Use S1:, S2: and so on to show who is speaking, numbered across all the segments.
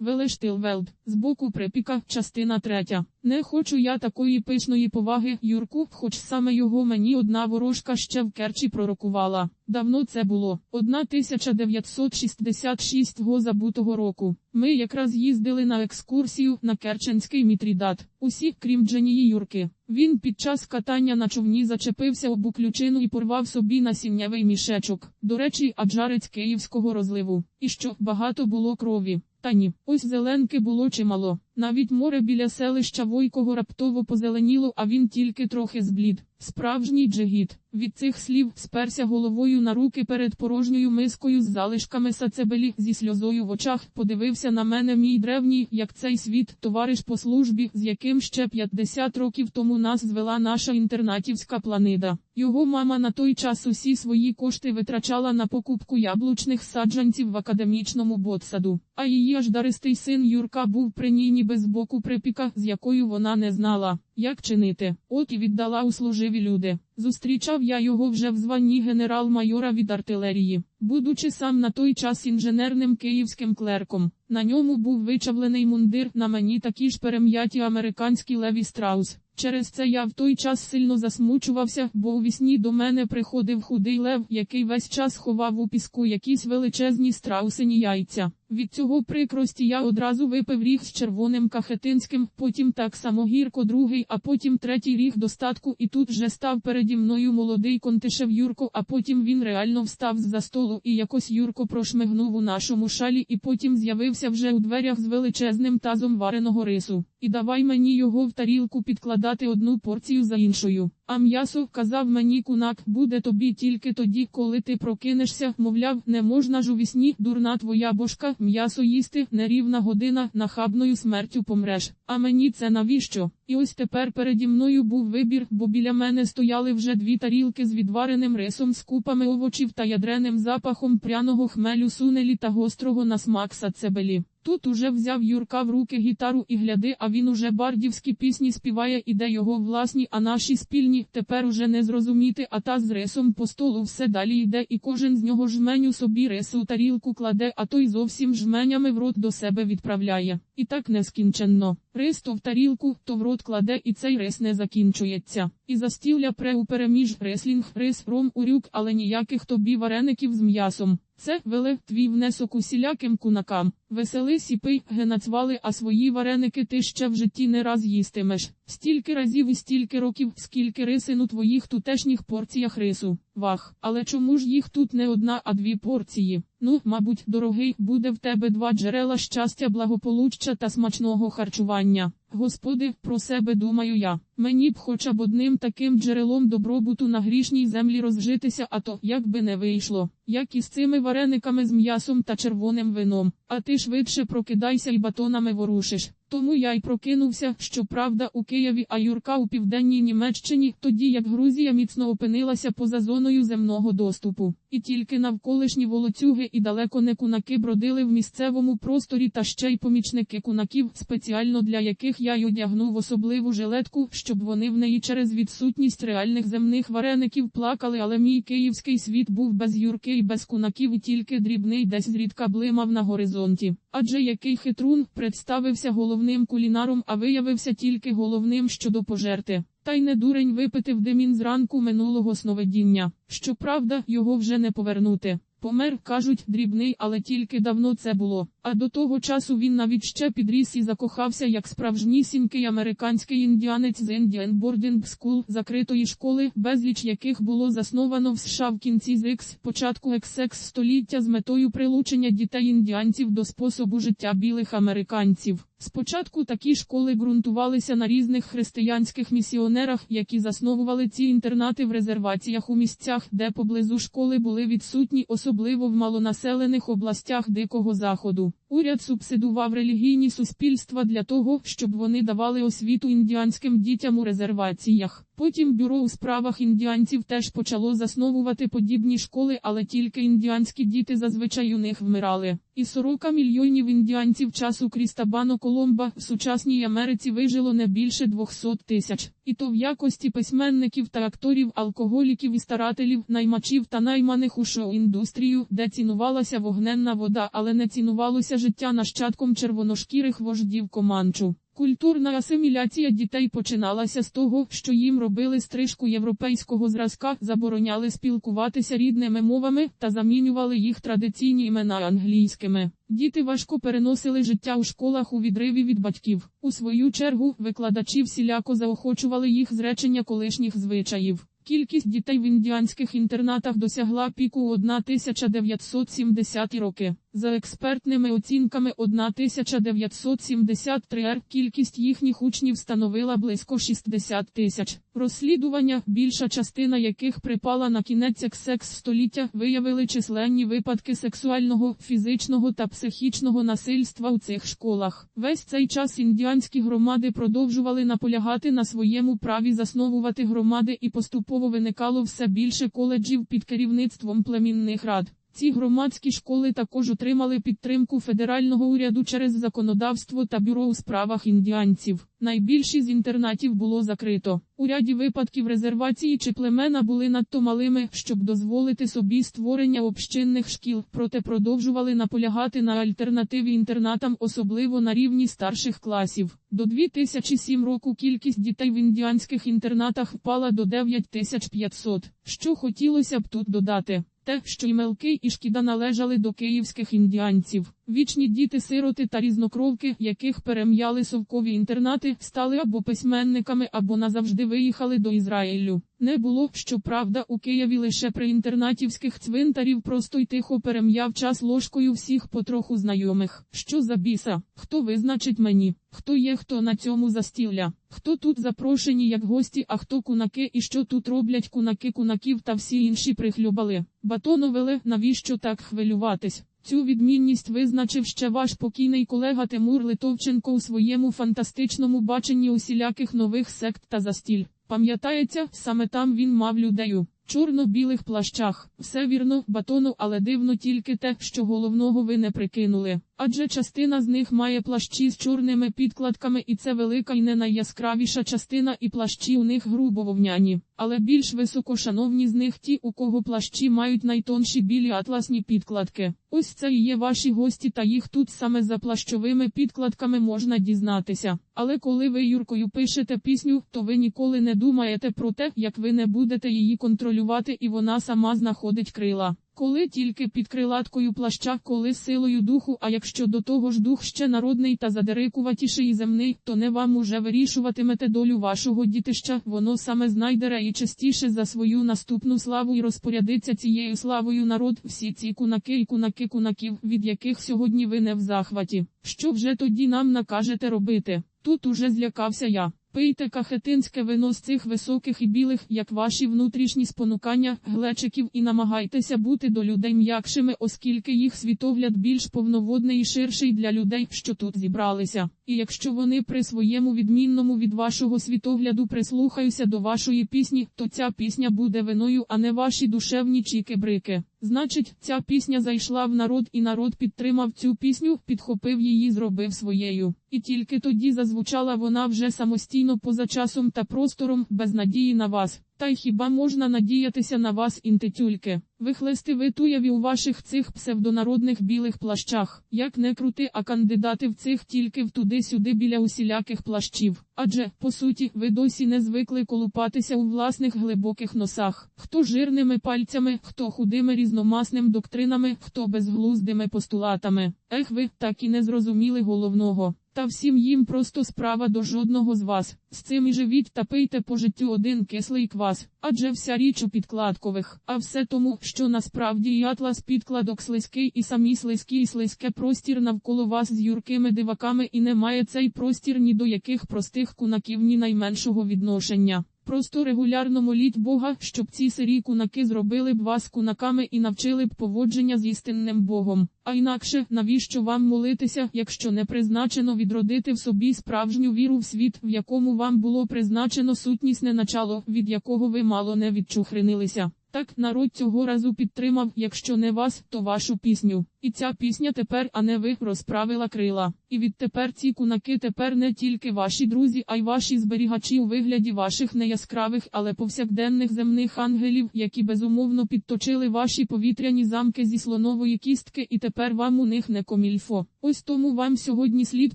S1: Велештилвелд, збоку припіка, частина третя. Не хочу я такої пишної поваги, Юрку, хоч саме його мені одна ворожка ще в Керчі пророкувала. Давно це було, 1966 го забутого року. Ми якраз їздили на екскурсію на Керченський мітрідат. Усі, крім Дженії Юрки. Він під час катання на човні зачепився об ключину і порвав собі насіннєвий мішечок. До речі, аджарець київського розливу. І що багато було крові. Та ні, ось зеленки було чимало. Навіть море біля селища Войкого раптово позеленіло, а він тільки трохи зблід. Справжній джигіт. Від цих слів сперся головою на руки перед порожньою мискою з залишками сацебелі зі сльозою в очах. Подивився на мене мій древній, як цей світ, товариш по службі, з яким ще 50 років тому нас звела наша інтернатівська планида. Його мама на той час усі свої кошти витрачала на покупку яблучних саджанців в академічному ботсаду. А її аж даристий син Юрка був при ній ніби з боку припіка, з якою вона не знала, як чинити. От і віддала у служиві люди. Зустрічав я його вже в званні генерал-майора від артилерії, будучи сам на той час інженерним київським клерком. На ньому був вичавлений мундир, на мені такі ж перем'яті американські Леві Страус. Через це я в той час сильно засмучувався, бо у вісні до мене приходив худий лев, який весь час ховав у піску якісь величезні страусині яйця. Від цього прикрості я одразу випив ріг з червоним кахетинським, потім так само гірко другий, а потім третій ріг достатку, і тут вже став переді мною молодий контишев Юрко, а потім він реально встав з-за столу, і якось Юрко прошмигнув у нашому шалі, і потім з'явився вже у дверях з величезним тазом вареного рису. І давай мені його в тарілку підкладати одну порцію за іншою. А м'ясо, казав мені кунак, буде тобі тільки тоді, коли ти прокинешся, мовляв, не можна ж у вісні, дурна твоя бошка, м'ясо їсти, нерівна година, нахабною смертю помреш. А мені це навіщо? І ось тепер переді мною був вибір, бо біля мене стояли вже дві тарілки з відвареним рисом з купами овочів та ядреним запахом пряного хмелю сунелі та гострого на смак сацебелі. Тут уже взяв Юрка в руки гітару і гляди, а він уже бардівські пісні співає, і де його власні, а наші спільні, тепер уже не зрозуміти, а та з рисом по столу все далі йде, і кожен з нього жменю собі рису тарілку кладе, а той зовсім жменями в рот до себе відправляє. І так нескінченно. Рис то в тарілку, то в рот кладе, і цей рис не закінчується. І застілля пре у переміж реслінг, рис, ром, урюк, але ніяких тобі вареників з м'ясом. Це веле твій внесок усіляким кунакам. Весели сіпий, генацвали, а свої вареники ти ще в житті не раз їстимеш. Стільки разів і стільки років, скільки рисин у твоїх тутешніх порціях рису. Вах, але чому ж їх тут не одна, а дві порції? Ну, мабуть, дорогий, буде в тебе два джерела щастя, благополуччя та смачного харчування. Господи, про себе думаю я. Мені б хоча б одним таким джерелом добробуту на грішній землі розжитися, а то як би не вийшло, як і з цими варениками з м'ясом та червоним вином. А ти швидше прокидайся і батонами ворушиш. Тому я й прокинувся, щоправда, у Києві, а Юрка у південній Німеччині, тоді як Грузія міцно опинилася поза зоною земного доступу. І тільки навколишні волоцюги і далеко не кунаки бродили в місцевому просторі та ще й помічники кунаків, спеціально для яких я й одягнув особливу жилетку, щоб вони в неї через відсутність реальних земних вареників плакали, але мій київський світ був без юрки і без кунаків, і тільки дрібний десь зрідка блимав на горизонті. Адже який хитрун представився головним кулінаром, а виявився тільки головним щодо пожерти. Та й не дурень випити в демін зранку минулого сновидіння. Щоправда, його вже не повернути. Помер, кажуть, дрібний, але тільки давно це було. А до того часу він навіть ще підріс і закохався як справжнісінький американський індіанець з Indian Boarding School, закритої школи, безліч яких було засновано в США в кінці з X, початку XX століття з метою прилучення дітей індіанців до способу життя білих американців. Спочатку такі школи ґрунтувалися на різних християнських місіонерах, які засновували ці інтернати в резерваціях у місцях, де поблизу школи були відсутні, особливо в малонаселених областях Дикого Заходу. Уряд субсидував релігійні суспільства для того, щоб вони давали освіту індіанським дітям у резерваціях. Потім бюро у справах індіанців теж почало засновувати подібні школи, але тільки індіанські діти зазвичай у них вмирали. І 40 мільйонів індіанців часу Крістабано Коломба в сучасній Америці вижило не більше 200 тисяч. І то в якості письменників та акторів, алкоголіків і старателів, наймачів та найманих у шоу-індустрію, де цінувалася вогненна вода, але не цінувалося життя нащадком червоношкірих вождів Команчу. Культурна асиміляція дітей починалася з того, що їм робили стрижку європейського зразка, забороняли спілкуватися рідними мовами та замінювали їх традиційні імена англійськими. Діти важко переносили життя у школах у відриві від батьків. У свою чергу викладачі всіляко заохочували їх зречення колишніх звичаїв. Кількість дітей в індіанських інтернатах досягла піку у 1970 роки. За експертними оцінками 1973 р кількість їхніх учнів становила близько 60 тисяч. Розслідування, більша частина яких припала на кінець секс століття, виявили численні випадки сексуального, фізичного та психічного насильства у цих школах. Весь цей час індіанські громади продовжували наполягати на своєму праві засновувати громади і поступово виникало все більше коледжів під керівництвом племінних рад. Ці громадські школи також отримали підтримку федерального уряду через законодавство та бюро у справах індіанців. Найбільші з інтернатів було закрито. У ряді випадків резервації чи племена були надто малими, щоб дозволити собі створення общинних шкіл, проте продовжували наполягати на альтернативі інтернатам, особливо на рівні старших класів. До 2007 року кількість дітей в індіанських інтернатах впала до 9500. Що хотілося б тут додати? Те, що і мелки і Шкіда належали до київських індіанців. Вічні діти-сироти та різнокровки, яких перем'яли совкові інтернати, стали або письменниками, або назавжди виїхали до Ізраїлю. Не було, щоправда, у Києві лише при інтернатівських цвинтарів просто й тихо перем'яв час ложкою всіх потроху знайомих. Що за біса? Хто визначить мені? Хто є хто на цьому застілля? Хто тут запрошені як гості, а хто кунаки і що тут роблять кунаки кунаків та всі інші прихлюбали? Батоновеле, навіщо так хвилюватись? Цю відмінність визначив ще ваш покійний колега Тимур Литовченко у своєму фантастичному баченні усіляких нових сект та застіль. Пам'ятається, саме там він мав людею. Чорно-білих плащах. Все вірно, батону, але дивно тільки те, що головного ви не прикинули. Адже частина з них має плащі з чорними підкладками, і це велика і не найяскравіша частина, і плащі у них грубо вовняні. Але більш високошановні з них ті, у кого плащі мають найтонші білі атласні підкладки. Ось це і є ваші гості, та їх тут саме за плащовими підкладками можна дізнатися. Але коли ви Юркою пишете пісню, то ви ніколи не думаєте про те, як ви не будете її контролювати, і вона сама знаходить крила. Коли тільки під крилаткою плаща, коли силою духу, а якщо до того ж дух ще народний та задерикуватіший і земний, то не вам уже вирішуватимете долю вашого дітища, воно саме знайде і частіше за свою наступну славу і розпорядиться цією славою народ, всі ці кунаки і кунаки кунаків, від яких сьогодні ви не в захваті. Що вже тоді нам накажете робити? Тут уже злякався я. Пийте кахетинське вино з цих високих і білих, як ваші внутрішні спонукання, глечиків, і намагайтеся бути до людей м'якшими, оскільки їх світогляд більш повноводний і ширший для людей, що тут зібралися. І якщо вони при своєму відмінному від вашого світогляду прислухаються до вашої пісні, то ця пісня буде виною, а не ваші душевні чіки-брики. Значить, ця пісня зайшла в народ, і народ підтримав цю пісню, підхопив її, зробив своєю. І тільки тоді зазвучала вона вже самостійно поза часом та простором, без надії на вас. Та й хіба можна надіятися на вас, інтитюльки? Вихлести ви туяві у ваших цих псевдонародних білих плащах, як не крути, а кандидати в цих тільки в туди-сюди біля усіляких плащів. Адже, по суті, ви досі не звикли колупатися у власних глибоких носах, хто жирними пальцями, хто худими різномасним доктринами, хто безглуздими постулатами. Ех, ви так і не зрозуміли головного. Та всім їм просто справа до жодного з вас. З цим і живіть та пийте по життю один кислий квас, адже вся річ у підкладкових, а все тому, що насправді і атлас підкладок слизький, і самі слизькі, і слизьке простір навколо вас з юркими диваками, і немає цей простір ні до яких простих кунаків, ні найменшого відношення. Просто регулярно моліть Бога, щоб ці сирі кунаки зробили б вас кунаками і навчили б поводження з істинним Богом. А інакше, навіщо вам молитися, якщо не призначено відродити в собі справжню віру в світ, в якому вам було призначено сутнісне начало, від якого ви мало не відчухринилися. Так народ цього разу підтримав, якщо не вас, то вашу пісню. І ця пісня тепер, а не ви, розправила крила. І відтепер ці кунаки тепер не тільки ваші друзі, а й ваші зберігачі у вигляді ваших неяскравих, але повсякденних земних ангелів, які безумовно підточили ваші повітряні замки зі слонової кістки, і тепер вам у них не комільфо. Ось тому вам сьогодні слід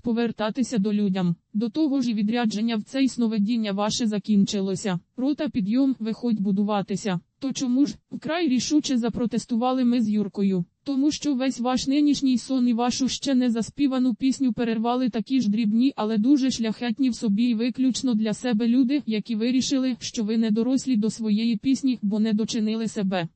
S1: повертатися до людям. До того ж і відрядження в це сновидіння ваше закінчилося. Рота підйом, виходь будуватися. То чому ж вкрай рішуче запротестували ми з Юркою? Тому що весь ваш нинішній сон і вашу ще не заспівану пісню перервали такі ж дрібні, але дуже шляхетні в собі і виключно для себе люди, які вирішили, що ви не дорослі до своєї пісні, бо не дочинили себе.